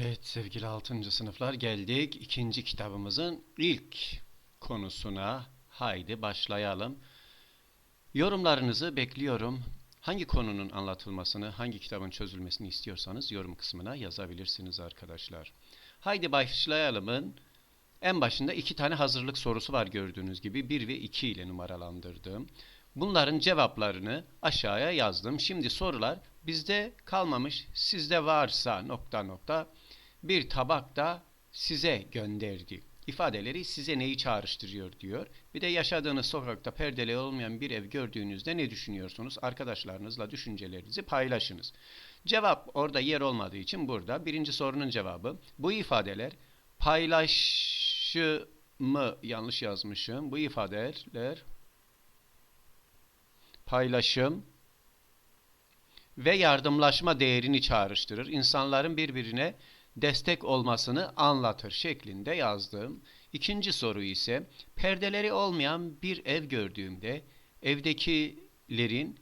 Evet sevgili 6. sınıflar geldik ikinci kitabımızın ilk konusuna. Haydi başlayalım. Yorumlarınızı bekliyorum. Hangi konunun anlatılmasını, hangi kitabın çözülmesini istiyorsanız yorum kısmına yazabilirsiniz arkadaşlar. Haydi başlayalımın en başında iki tane hazırlık sorusu var gördüğünüz gibi. 1 ve 2 ile numaralandırdım. Bunların cevaplarını aşağıya yazdım. Şimdi sorular bizde kalmamış. Sizde varsa nokta nokta bir tabak da size gönderdi. İfadeleri size neyi çağrıştırıyor diyor. Bir de yaşadığınız sokakta perdeli olmayan bir ev gördüğünüzde ne düşünüyorsunuz? Arkadaşlarınızla düşüncelerinizi paylaşınız. Cevap orada yer olmadığı için burada. Birinci sorunun cevabı. Bu ifadeler paylaşımı yanlış yazmışım. Bu ifadeler paylaşım ve yardımlaşma değerini çağrıştırır. İnsanların birbirine destek olmasını anlatır şeklinde yazdım. İkinci soru ise perdeleri olmayan bir ev gördüğümde evdekilerin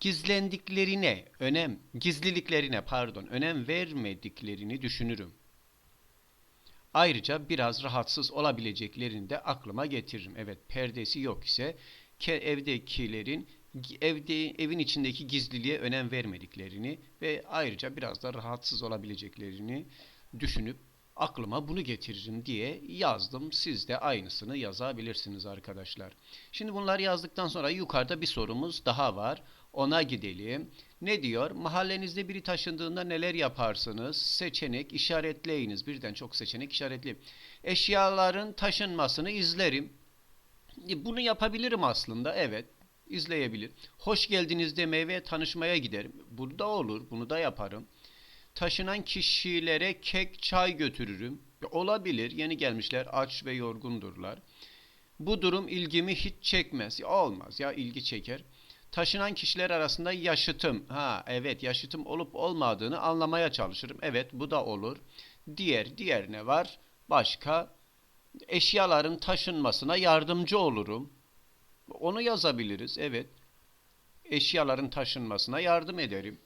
gizlendiklerine önem, gizliliklerine pardon, önem vermediklerini düşünürüm. Ayrıca biraz rahatsız olabileceklerini de aklıma getiririm. Evet, perdesi yok ise evdekilerin evde evin içindeki gizliliğe önem vermediklerini ve ayrıca biraz da rahatsız olabileceklerini düşünüp aklıma bunu getiririm diye yazdım. Siz de aynısını yazabilirsiniz arkadaşlar. Şimdi bunları yazdıktan sonra yukarıda bir sorumuz daha var. Ona gidelim. Ne diyor? Mahallenizde biri taşındığında neler yaparsınız? Seçenek işaretleyiniz. Birden çok seçenek işaretli. Eşyaların taşınmasını izlerim. E, bunu yapabilirim aslında. Evet izleyebilir. Hoş geldiniz demeye ve tanışmaya giderim. Bu da olur. Bunu da yaparım. Taşınan kişilere kek, çay götürürüm. Olabilir. Yeni gelmişler aç ve yorgundurlar. Bu durum ilgimi hiç çekmez. Ya olmaz ya ilgi çeker. Taşınan kişiler arasında yaşıtım. Ha evet yaşıtım olup olmadığını anlamaya çalışırım. Evet bu da olur. Diğer diğer ne var? Başka eşyaların taşınmasına yardımcı olurum. Onu yazabiliriz. Evet. Eşyaların taşınmasına yardım ederim.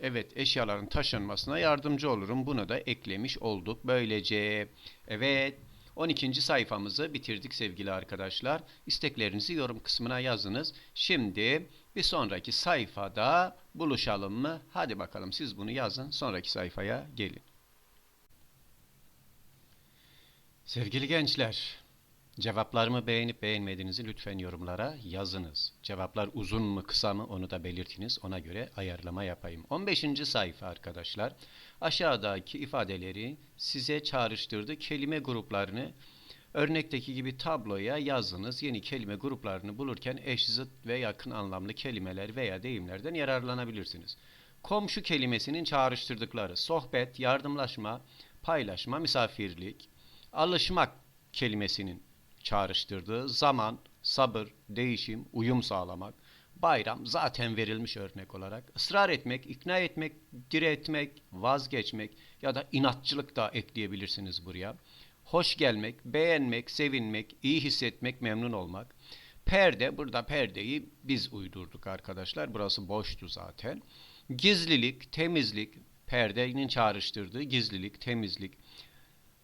Evet, eşyaların taşınmasına yardımcı olurum. Bunu da eklemiş olduk. Böylece evet 12. sayfamızı bitirdik sevgili arkadaşlar. İsteklerinizi yorum kısmına yazınız. Şimdi bir sonraki sayfada buluşalım mı? Hadi bakalım siz bunu yazın. Sonraki sayfaya gelin. Sevgili gençler, cevaplarımı beğenip beğenmediğinizi lütfen yorumlara yazınız. Cevaplar uzun mu kısa mı onu da belirtiniz. Ona göre ayarlama yapayım. 15. sayfa arkadaşlar. Aşağıdaki ifadeleri size çağrıştırdı. Kelime gruplarını örnekteki gibi tabloya yazınız. Yeni kelime gruplarını bulurken eş zıt ve yakın anlamlı kelimeler veya deyimlerden yararlanabilirsiniz. Komşu kelimesinin çağrıştırdıkları sohbet, yardımlaşma, paylaşma, misafirlik, alışmak kelimesinin çağrıştırdığı zaman, sabır, değişim, uyum sağlamak, Bayram zaten verilmiş örnek olarak. Israr etmek, ikna etmek, diretmek, vazgeçmek ya da inatçılık da ekleyebilirsiniz buraya. Hoş gelmek, beğenmek, sevinmek, iyi hissetmek, memnun olmak. Perde, burada perdeyi biz uydurduk arkadaşlar. Burası boştu zaten. Gizlilik, temizlik, perdenin çağrıştırdığı gizlilik, temizlik.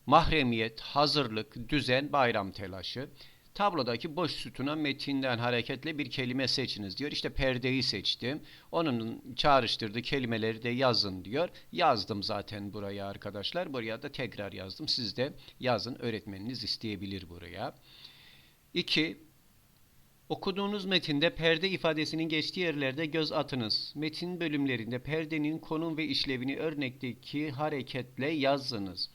Mahremiyet, hazırlık, düzen, bayram telaşı. Tablodaki boş sütuna metinden hareketle bir kelime seçiniz diyor. İşte perdeyi seçtim. Onun çağrıştırdığı kelimeleri de yazın diyor. Yazdım zaten buraya arkadaşlar. Buraya da tekrar yazdım. Siz de yazın. Öğretmeniniz isteyebilir buraya. 2. Okuduğunuz metinde perde ifadesinin geçtiği yerlerde göz atınız. Metin bölümlerinde perdenin konum ve işlevini örnekteki hareketle yazınız.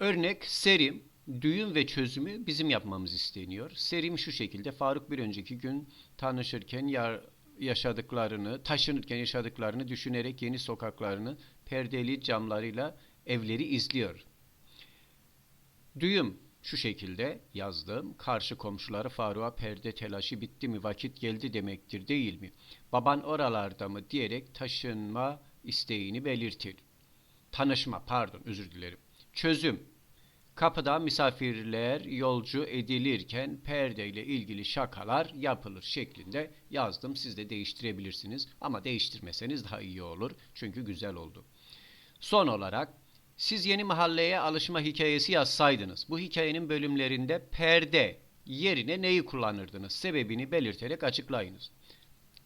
Örnek serim düğün ve çözümü bizim yapmamız isteniyor. Serim şu şekilde. Faruk bir önceki gün tanışırken yaşadıklarını, taşınırken yaşadıklarını düşünerek yeni sokaklarını perdeli camlarıyla evleri izliyor. Düğüm şu şekilde yazdım. Karşı komşuları Faruk'a perde telaşı bitti mi vakit geldi demektir değil mi? Baban oralarda mı diyerek taşınma isteğini belirtir. tanışma pardon özür dilerim. Çözüm. Kapıda misafirler yolcu edilirken perdeyle ilgili şakalar yapılır şeklinde yazdım. Siz de değiştirebilirsiniz ama değiştirmeseniz daha iyi olur. Çünkü güzel oldu. Son olarak siz yeni mahalleye alışma hikayesi yazsaydınız bu hikayenin bölümlerinde perde yerine neyi kullanırdınız? Sebebini belirterek açıklayınız.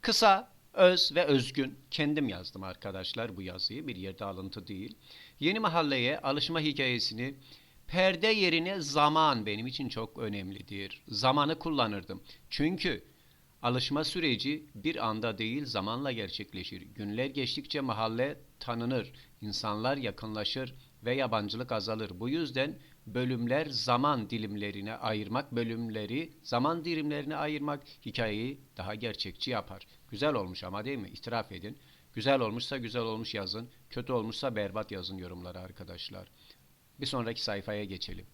Kısa, öz ve özgün. Kendim yazdım arkadaşlar bu yazıyı. Bir yerde alıntı değil. Yeni mahalleye alışma hikayesini perde yerine zaman benim için çok önemlidir. Zamanı kullanırdım. Çünkü alışma süreci bir anda değil zamanla gerçekleşir. Günler geçtikçe mahalle tanınır, insanlar yakınlaşır ve yabancılık azalır. Bu yüzden bölümler zaman dilimlerine ayırmak, bölümleri zaman dilimlerine ayırmak hikayeyi daha gerçekçi yapar. Güzel olmuş ama değil mi? İtiraf edin. Güzel olmuşsa güzel olmuş yazın. Kötü olmuşsa berbat yazın yorumlara arkadaşlar. Bir sonraki sayfaya geçelim.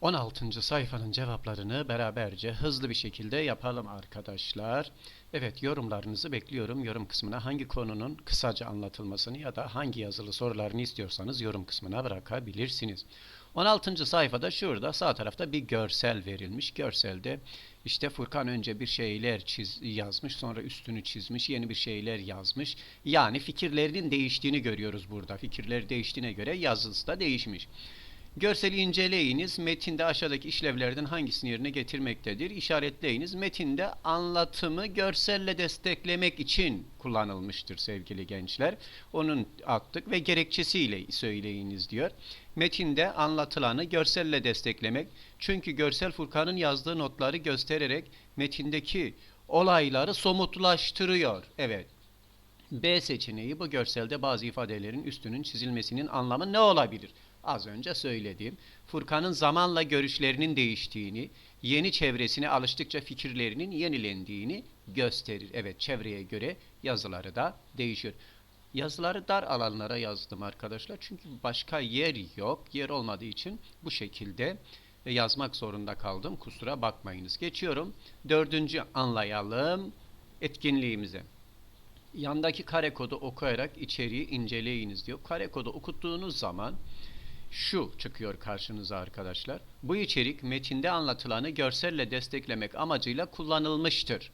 16. sayfanın cevaplarını beraberce hızlı bir şekilde yapalım arkadaşlar. Evet yorumlarınızı bekliyorum. Yorum kısmına hangi konunun kısaca anlatılmasını ya da hangi yazılı sorularını istiyorsanız yorum kısmına bırakabilirsiniz. 16. sayfada şurada sağ tarafta bir görsel verilmiş. Görselde işte Furkan önce bir şeyler çiz, yazmış sonra üstünü çizmiş yeni bir şeyler yazmış. Yani fikirlerinin değiştiğini görüyoruz burada. Fikirler değiştiğine göre yazısı da değişmiş. Görseli inceleyiniz. Metinde aşağıdaki işlevlerden hangisini yerine getirmektedir? İşaretleyiniz. Metinde anlatımı görselle desteklemek için kullanılmıştır sevgili gençler. Onun attık ve gerekçesiyle söyleyiniz diyor. Metinde anlatılanı görselle desteklemek. Çünkü görsel Furkan'ın yazdığı notları göstererek metindeki olayları somutlaştırıyor. Evet. B seçeneği bu görselde bazı ifadelerin üstünün çizilmesinin anlamı ne olabilir? Az önce söylediğim Furkan'ın zamanla görüşlerinin değiştiğini, yeni çevresine alıştıkça fikirlerinin yenilendiğini gösterir. Evet çevreye göre yazıları da değişir. Yazıları dar alanlara yazdım arkadaşlar. Çünkü başka yer yok. Yer olmadığı için bu şekilde yazmak zorunda kaldım. Kusura bakmayınız. Geçiyorum. Dördüncü anlayalım etkinliğimize. Yandaki kare kodu okuyarak içeriği inceleyiniz diyor. Kare kodu okuttuğunuz zaman şu çıkıyor karşınıza arkadaşlar. Bu içerik metinde anlatılanı görselle desteklemek amacıyla kullanılmıştır.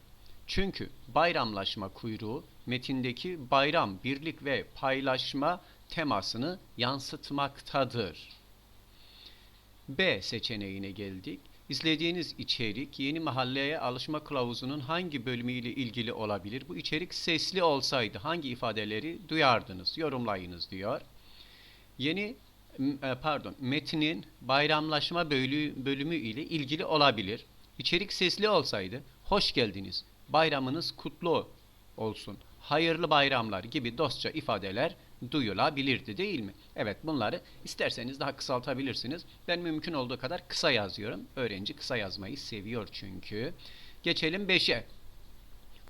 Çünkü bayramlaşma kuyruğu metindeki bayram, birlik ve paylaşma temasını yansıtmaktadır. B seçeneğine geldik. İzlediğiniz içerik yeni mahalleye alışma kılavuzunun hangi bölümüyle ilgili olabilir? Bu içerik sesli olsaydı hangi ifadeleri duyardınız? Yorumlayınız diyor. Yeni e, pardon metnin bayramlaşma bölü, bölümü ile ilgili olabilir. İçerik sesli olsaydı hoş geldiniz, bayramınız kutlu olsun, hayırlı bayramlar gibi dostça ifadeler duyulabilirdi değil mi? Evet bunları isterseniz daha kısaltabilirsiniz. Ben mümkün olduğu kadar kısa yazıyorum. Öğrenci kısa yazmayı seviyor çünkü. Geçelim 5'e.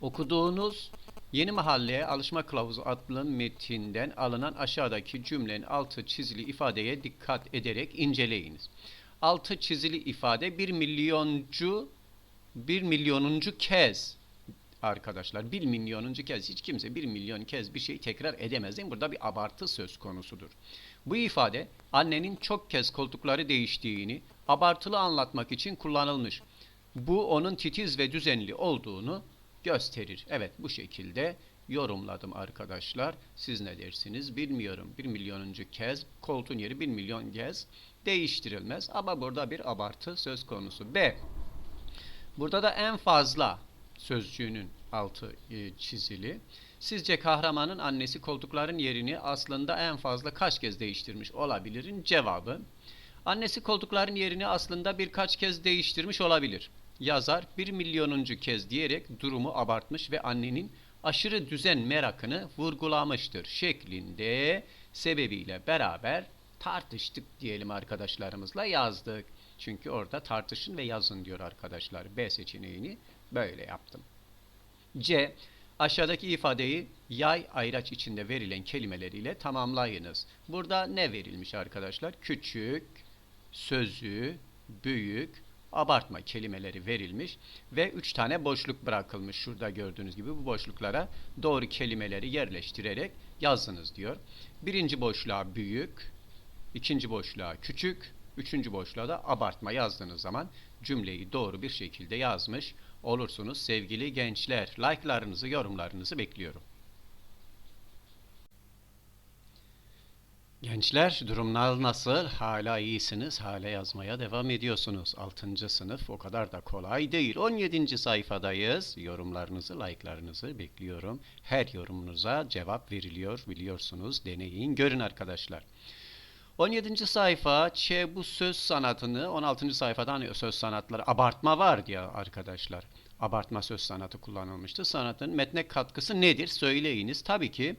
Okuduğunuz Yeni Mahalleye Alışma Kılavuzu adlı metinden alınan aşağıdaki cümlenin altı çizili ifadeye dikkat ederek inceleyiniz. Altı çizili ifade bir milyoncu bir milyonuncu kez arkadaşlar. Bir milyonuncu kez hiç kimse bir milyon kez bir şey tekrar edemez. Değil mi? Burada bir abartı söz konusudur. Bu ifade annenin çok kez koltukları değiştiğini abartılı anlatmak için kullanılmış. Bu onun titiz ve düzenli olduğunu gösterir. Evet bu şekilde yorumladım arkadaşlar. Siz ne dersiniz bilmiyorum. Bir milyonuncu kez koltuğun yeri bir milyon kez değiştirilmez. Ama burada bir abartı söz konusu. B. Burada da en fazla sözcüğünün altı e, çizili. Sizce kahramanın annesi koltukların yerini aslında en fazla kaç kez değiştirmiş olabilirin cevabı. Annesi koltukların yerini aslında birkaç kez değiştirmiş olabilir. Yazar bir milyonuncu kez diyerek durumu abartmış ve annenin aşırı düzen merakını vurgulamıştır şeklinde sebebiyle beraber tartıştık diyelim arkadaşlarımızla yazdık. Çünkü orada tartışın ve yazın diyor arkadaşlar. B seçeneğini böyle yaptım. C. Aşağıdaki ifadeyi yay ayraç içinde verilen kelimeleriyle tamamlayınız. Burada ne verilmiş arkadaşlar? Küçük, sözü, büyük, abartma kelimeleri verilmiş ve 3 tane boşluk bırakılmış. Şurada gördüğünüz gibi bu boşluklara doğru kelimeleri yerleştirerek yazınız diyor. Birinci boşluğa büyük, ikinci boşluğa küçük, üçüncü boşluğa da abartma yazdığınız zaman cümleyi doğru bir şekilde yazmış olursunuz sevgili gençler. Like'larınızı, yorumlarınızı bekliyorum. Gençler durumlar nasıl? Hala iyisiniz, hala yazmaya devam ediyorsunuz. 6. sınıf o kadar da kolay değil. 17. sayfadayız. Yorumlarınızı, like'larınızı bekliyorum. Her yorumunuza cevap veriliyor biliyorsunuz. Deneyin, görün arkadaşlar. 17. sayfa Ç bu söz sanatını 16. sayfadan söz sanatları abartma var diye arkadaşlar. Abartma söz sanatı kullanılmıştı. Sanatın metne katkısı nedir? Söyleyiniz. Tabii ki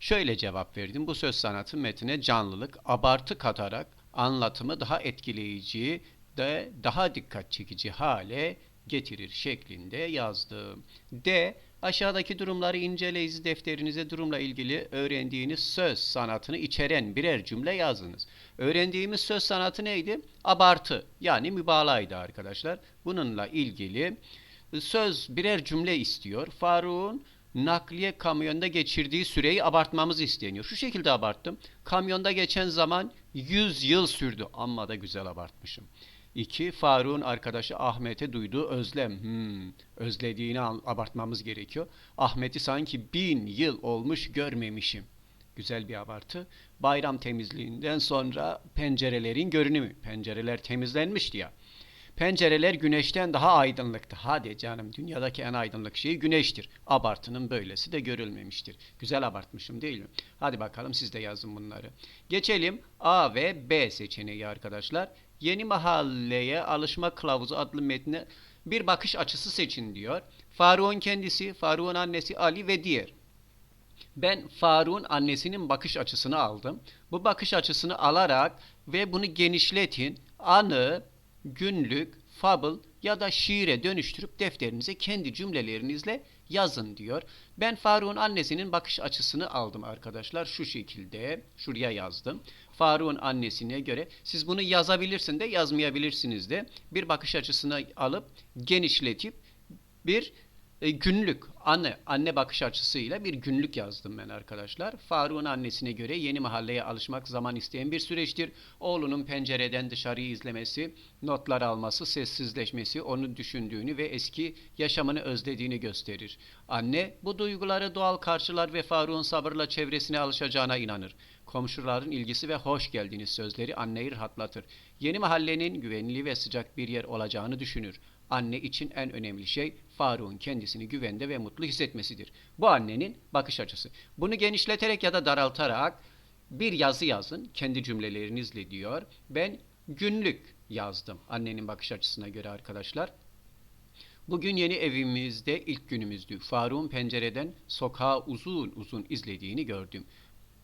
şöyle cevap verdim. Bu söz sanatı metine canlılık, abartı katarak anlatımı daha etkileyici de daha dikkat çekici hale getirir şeklinde yazdım. D. Aşağıdaki durumları inceleyiniz defterinize durumla ilgili öğrendiğiniz söz sanatını içeren birer cümle yazınız. Öğrendiğimiz söz sanatı neydi? Abartı yani mübalağaydı arkadaşlar. Bununla ilgili söz birer cümle istiyor. Faruk'un nakliye kamyonda geçirdiği süreyi abartmamız isteniyor. Şu şekilde abarttım. Kamyonda geçen zaman 100 yıl sürdü. Amma da güzel abartmışım. 2. Faruk'un arkadaşı Ahmet'e duyduğu özlem. Hmm, özlediğini abartmamız gerekiyor. Ahmet'i sanki bin yıl olmuş görmemişim. Güzel bir abartı. Bayram temizliğinden sonra pencerelerin görünümü. Pencereler temizlenmişti ya. Pencereler güneşten daha aydınlıktı. Hadi canım dünyadaki en aydınlık şey güneştir. Abartının böylesi de görülmemiştir. Güzel abartmışım değil mi? Hadi bakalım siz de yazın bunları. Geçelim A ve B seçeneği arkadaşlar. Yeni mahalleye alışma kılavuzu adlı metne bir bakış açısı seçin diyor. Faruk'un kendisi, Faruk'un annesi Ali ve diğer. Ben Faruk'un annesinin bakış açısını aldım. Bu bakış açısını alarak ve bunu genişletin. Anı, günlük, fable ya da şiire dönüştürüp defterinize kendi cümlelerinizle yazın diyor. Ben Faruk'un annesinin bakış açısını aldım arkadaşlar. Şu şekilde şuraya yazdım. Faruk'un annesine göre. Siz bunu yazabilirsin de yazmayabilirsiniz de bir bakış açısını alıp genişletip bir e, günlük anne anne bakış açısıyla bir günlük yazdım ben arkadaşlar. Faruk'un annesine göre yeni mahalleye alışmak zaman isteyen bir süreçtir. Oğlunun pencereden dışarıyı izlemesi, notlar alması, sessizleşmesi onu düşündüğünü ve eski yaşamını özlediğini gösterir. Anne bu duyguları doğal karşılar ve Faruk'un sabırla çevresine alışacağına inanır. Komşuların ilgisi ve hoş geldiniz sözleri anneyi rahatlatır. Yeni mahallenin güvenli ve sıcak bir yer olacağını düşünür. Anne için en önemli şey Faruk'un kendisini güvende ve mutlu hissetmesidir. Bu annenin bakış açısı. Bunu genişleterek ya da daraltarak bir yazı yazın kendi cümlelerinizle diyor. Ben günlük yazdım annenin bakış açısına göre arkadaşlar. Bugün yeni evimizde ilk günümüzdü. Faruk'un pencereden sokağı uzun uzun izlediğini gördüm.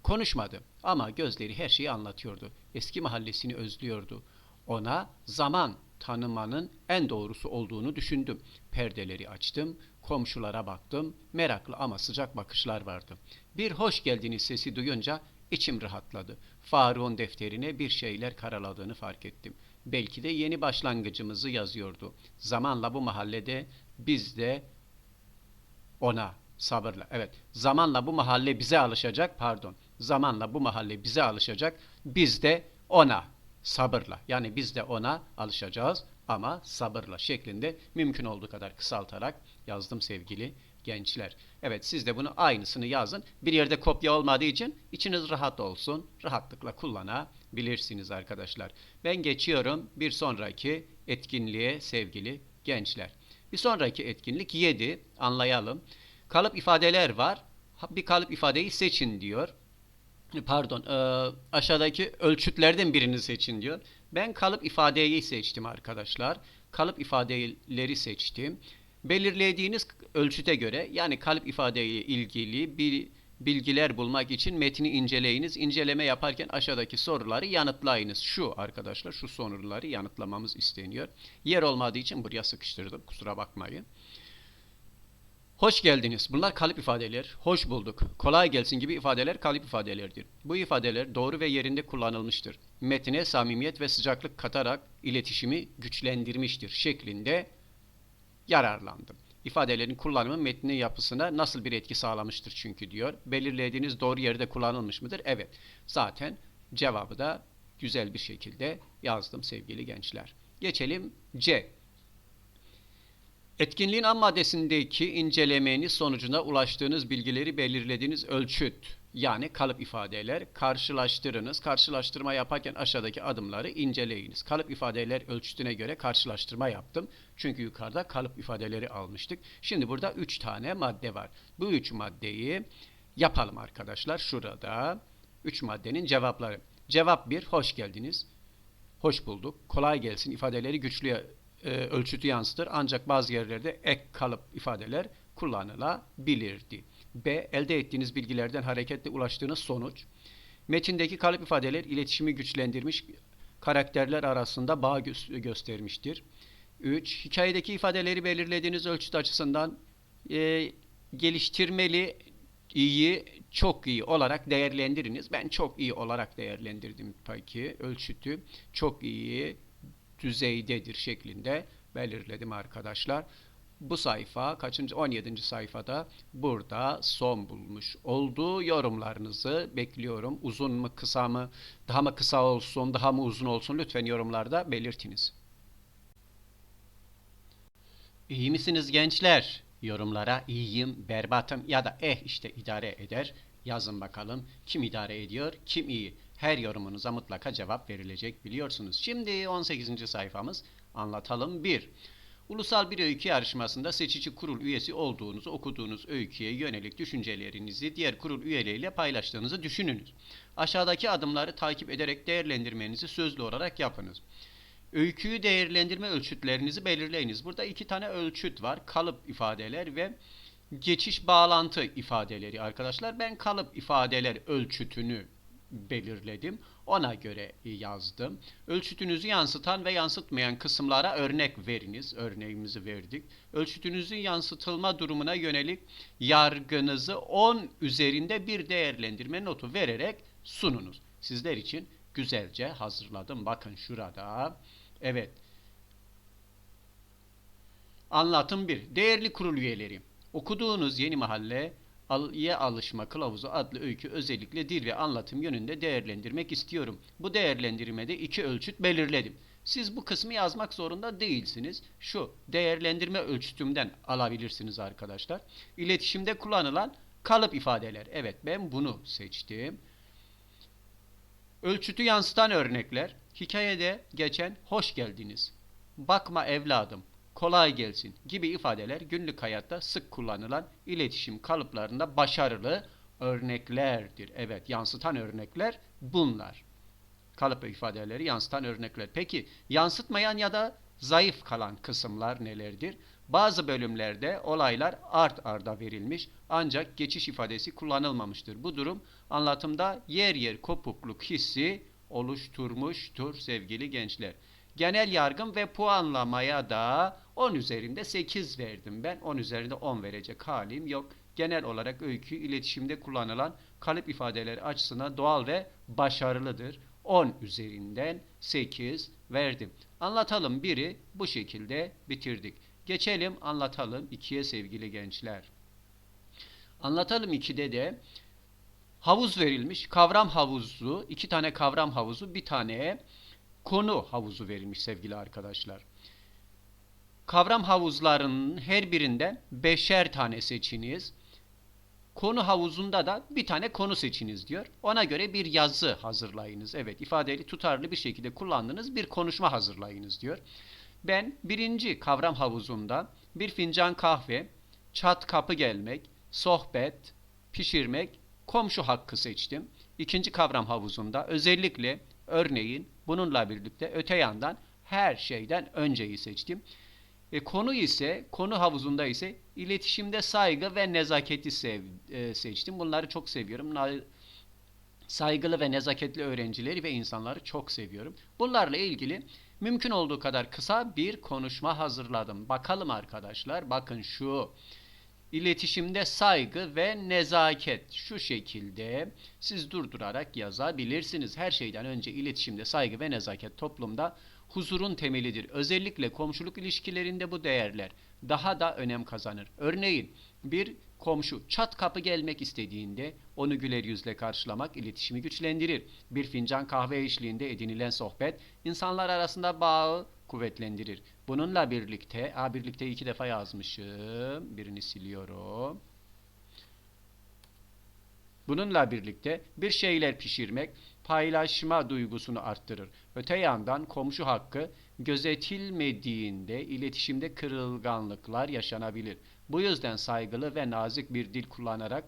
Konuşmadı ama gözleri her şeyi anlatıyordu. Eski mahallesini özlüyordu. Ona zaman tanımanın en doğrusu olduğunu düşündüm. Perdeleri açtım, komşulara baktım, meraklı ama sıcak bakışlar vardı. Bir hoş geldiniz sesi duyunca içim rahatladı. Faruk'un defterine bir şeyler karaladığını fark ettim. Belki de yeni başlangıcımızı yazıyordu. Zamanla bu mahallede biz de ona sabırla. Evet, zamanla bu mahalle bize alışacak, pardon. Zamanla bu mahalle bize alışacak, biz de ona sabırla. Yani biz de ona alışacağız ama sabırla şeklinde mümkün olduğu kadar kısaltarak yazdım sevgili gençler. Evet siz de bunu aynısını yazın. Bir yerde kopya olmadığı için içiniz rahat olsun. Rahatlıkla kullanabilirsiniz arkadaşlar. Ben geçiyorum bir sonraki etkinliğe sevgili gençler. Bir sonraki etkinlik 7. Anlayalım. Kalıp ifadeler var. Bir kalıp ifadeyi seçin diyor pardon e, aşağıdaki ölçütlerden birini seçin diyor. Ben kalıp ifadeyi seçtim arkadaşlar. Kalıp ifadeleri seçtim. Belirlediğiniz ölçüte göre yani kalıp ifadeyle ilgili bir bilgiler bulmak için metni inceleyiniz. İnceleme yaparken aşağıdaki soruları yanıtlayınız. Şu arkadaşlar şu soruları yanıtlamamız isteniyor. Yer olmadığı için buraya sıkıştırdım. Kusura bakmayın. Hoş geldiniz. Bunlar kalıp ifadeler. Hoş bulduk. Kolay gelsin gibi ifadeler kalıp ifadelerdir. Bu ifadeler doğru ve yerinde kullanılmıştır. Metine samimiyet ve sıcaklık katarak iletişimi güçlendirmiştir şeklinde yararlandım. İfadelerin kullanımı metnin yapısına nasıl bir etki sağlamıştır çünkü diyor. Belirlediğiniz doğru yerde kullanılmış mıdır? Evet. Zaten cevabı da güzel bir şekilde yazdım sevgili gençler. Geçelim C. Etkinliğin ham maddesindeki incelemeniz sonucunda ulaştığınız bilgileri belirlediğiniz ölçüt yani kalıp ifadeler karşılaştırınız. Karşılaştırma yaparken aşağıdaki adımları inceleyiniz. Kalıp ifadeler ölçütüne göre karşılaştırma yaptım. Çünkü yukarıda kalıp ifadeleri almıştık. Şimdi burada 3 tane madde var. Bu 3 maddeyi yapalım arkadaşlar. Şurada 3 maddenin cevapları. Cevap 1 hoş geldiniz. Hoş bulduk. Kolay gelsin ifadeleri güçlü e, ölçütü yansıtır ancak bazı yerlerde ek kalıp ifadeler kullanılabilirdi. B. Elde ettiğiniz bilgilerden hareketle ulaştığınız sonuç. Metindeki kalıp ifadeler iletişimi güçlendirmiş, karakterler arasında bağ gö- göstermiştir. 3. Hikayedeki ifadeleri belirlediğiniz ölçüt açısından e, geliştirmeli, iyi, çok iyi olarak değerlendiriniz. Ben çok iyi olarak değerlendirdim peki ölçütü. Çok iyi, düzeydedir şeklinde belirledim arkadaşlar. Bu sayfa kaçıncı 17. sayfada burada son bulmuş olduğu yorumlarınızı bekliyorum. Uzun mu kısa mı daha mı kısa olsun daha mı uzun olsun lütfen yorumlarda belirtiniz. İyi misiniz gençler? Yorumlara iyiyim, berbatım ya da eh işte idare eder. Yazın bakalım kim idare ediyor, kim iyi. Her yorumunuza mutlaka cevap verilecek biliyorsunuz. Şimdi 18. sayfamız anlatalım 1. Ulusal bir öykü yarışmasında seçici kurul üyesi olduğunuzu okuduğunuz öyküye yönelik düşüncelerinizi diğer kurul üyeleriyle paylaştığınızı düşününüz. Aşağıdaki adımları takip ederek değerlendirmenizi sözlü olarak yapınız. Öyküyü değerlendirme ölçütlerinizi belirleyiniz. Burada iki tane ölçüt var. Kalıp ifadeler ve geçiş bağlantı ifadeleri arkadaşlar. Ben kalıp ifadeler ölçütünü belirledim. Ona göre yazdım. Ölçütünüzü yansıtan ve yansıtmayan kısımlara örnek veriniz. Örneğimizi verdik. Ölçütünüzün yansıtılma durumuna yönelik yargınızı 10 üzerinde bir değerlendirme notu vererek sununuz. Sizler için güzelce hazırladım. Bakın şurada. Evet. Anlatım 1. Değerli kurul üyeleri. Okuduğunuz yeni mahalle Aliye Alışma Kılavuzu adlı öykü özellikle dil ve anlatım yönünde değerlendirmek istiyorum. Bu değerlendirmede iki ölçüt belirledim. Siz bu kısmı yazmak zorunda değilsiniz. Şu değerlendirme ölçütümden alabilirsiniz arkadaşlar. İletişimde kullanılan kalıp ifadeler. Evet ben bunu seçtim. Ölçütü yansıtan örnekler. Hikayede geçen hoş geldiniz. Bakma evladım kolay gelsin gibi ifadeler günlük hayatta sık kullanılan iletişim kalıplarında başarılı örneklerdir. Evet, yansıtan örnekler bunlar. Kalıp ifadeleri yansıtan örnekler. Peki yansıtmayan ya da zayıf kalan kısımlar nelerdir? Bazı bölümlerde olaylar art arda verilmiş ancak geçiş ifadesi kullanılmamıştır. Bu durum anlatımda yer yer kopukluk hissi oluşturmuştur sevgili gençler. Genel yargım ve puanlamaya da 10 üzerinde 8 verdim ben. 10 üzerinde 10 verecek halim yok. Genel olarak öykü iletişimde kullanılan kalıp ifadeleri açısından doğal ve başarılıdır. 10 üzerinden 8 verdim. Anlatalım biri bu şekilde bitirdik. Geçelim anlatalım 2'ye sevgili gençler. Anlatalım 2'de de havuz verilmiş. Kavram havuzu, iki tane kavram havuzu, bir tane konu havuzu verilmiş sevgili arkadaşlar. Kavram havuzlarının her birinden beşer tane seçiniz. Konu havuzunda da bir tane konu seçiniz diyor. Ona göre bir yazı hazırlayınız. Evet ifadeli tutarlı bir şekilde kullandığınız bir konuşma hazırlayınız diyor. Ben birinci kavram havuzunda bir fincan kahve, çat kapı gelmek, sohbet, pişirmek, komşu hakkı seçtim. İkinci kavram havuzunda özellikle örneğin bununla birlikte öte yandan her şeyden önceyi seçtim. E, konu ise, konu havuzunda ise iletişimde saygı ve nezaketi sev, e, seçtim. Bunları çok seviyorum. Na, saygılı ve nezaketli öğrencileri ve insanları çok seviyorum. Bunlarla ilgili mümkün olduğu kadar kısa bir konuşma hazırladım. Bakalım arkadaşlar, bakın şu İletişimde saygı ve nezaket şu şekilde siz durdurarak yazabilirsiniz. Her şeyden önce iletişimde saygı ve nezaket toplumda huzurun temelidir. Özellikle komşuluk ilişkilerinde bu değerler daha da önem kazanır. Örneğin bir komşu çat kapı gelmek istediğinde onu güler yüzle karşılamak iletişimi güçlendirir. Bir fincan kahve eşliğinde edinilen sohbet insanlar arasında bağı kuvvetlendirir. Bununla birlikte, ha birlikte iki defa yazmışım. Birini siliyorum. Bununla birlikte bir şeyler pişirmek paylaşma duygusunu arttırır. Öte yandan komşu hakkı gözetilmediğinde iletişimde kırılganlıklar yaşanabilir. Bu yüzden saygılı ve nazik bir dil kullanarak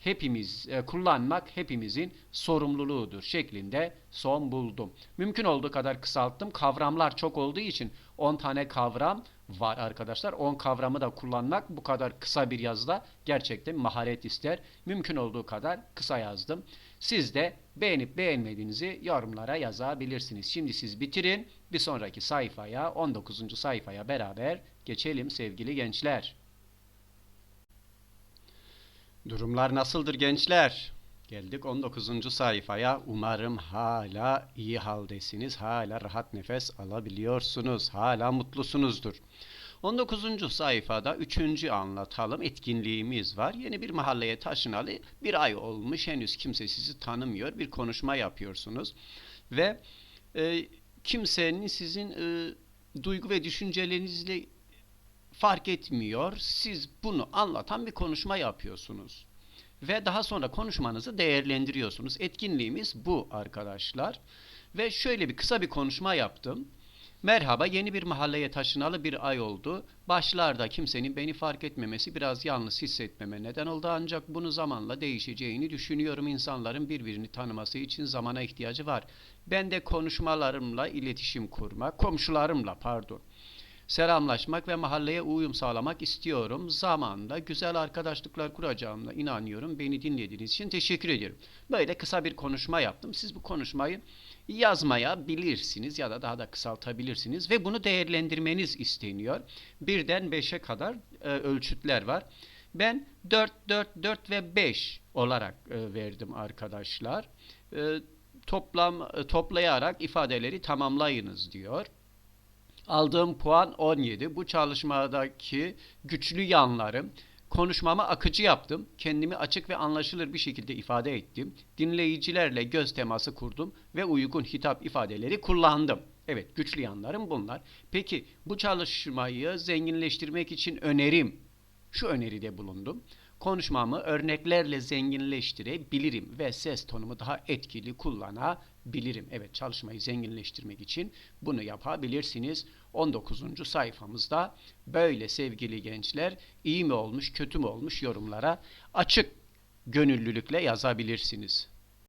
hepimiz e, kullanmak hepimizin sorumluluğudur şeklinde son buldum. Mümkün olduğu kadar kısalttım. Kavramlar çok olduğu için 10 tane kavram var arkadaşlar. 10 kavramı da kullanmak bu kadar kısa bir yazıda gerçekten maharet ister. Mümkün olduğu kadar kısa yazdım. Siz de beğenip beğenmediğinizi yorumlara yazabilirsiniz. Şimdi siz bitirin. Bir sonraki sayfaya 19. sayfaya beraber geçelim sevgili gençler. Durumlar nasıldır gençler? Geldik 19. sayfaya. Umarım hala iyi haldesiniz. Hala rahat nefes alabiliyorsunuz. Hala mutlusunuzdur. 19. sayfada 3. anlatalım etkinliğimiz var. Yeni bir mahalleye taşınalı bir ay olmuş. Henüz kimse sizi tanımıyor. Bir konuşma yapıyorsunuz. Ve e, kimsenin sizin e, duygu ve düşüncelerinizle fark etmiyor. Siz bunu anlatan bir konuşma yapıyorsunuz. Ve daha sonra konuşmanızı değerlendiriyorsunuz. Etkinliğimiz bu arkadaşlar. Ve şöyle bir kısa bir konuşma yaptım. Merhaba yeni bir mahalleye taşınalı bir ay oldu. Başlarda kimsenin beni fark etmemesi biraz yalnız hissetmeme neden oldu ancak bunu zamanla değişeceğini düşünüyorum. İnsanların birbirini tanıması için zamana ihtiyacı var. Ben de konuşmalarımla iletişim kurmak, komşularımla pardon selamlaşmak ve mahalleye uyum sağlamak istiyorum. Zamanla güzel arkadaşlıklar kuracağımla inanıyorum. Beni dinlediğiniz için teşekkür ederim. Böyle kısa bir konuşma yaptım. Siz bu konuşmayı yazmayabilirsiniz ya da daha da kısaltabilirsiniz ve bunu değerlendirmeniz isteniyor. Birden 5'e kadar e, ölçütler var. Ben 4, 4, 4 ve 5 olarak e, verdim arkadaşlar. E, toplam e, toplayarak ifadeleri tamamlayınız diyor. Aldığım puan 17. Bu çalışmadaki güçlü yanlarım. Konuşmamı akıcı yaptım. Kendimi açık ve anlaşılır bir şekilde ifade ettim. Dinleyicilerle göz teması kurdum ve uygun hitap ifadeleri kullandım. Evet, güçlü yanlarım bunlar. Peki bu çalışmayı zenginleştirmek için önerim. Şu öneride bulundum. Konuşmamı örneklerle zenginleştirebilirim ve ses tonumu daha etkili kullanabilirim. Evet çalışmayı zenginleştirmek için bunu yapabilirsiniz. 19. sayfamızda böyle sevgili gençler iyi mi olmuş kötü mü olmuş yorumlara açık gönüllülükle yazabilirsiniz.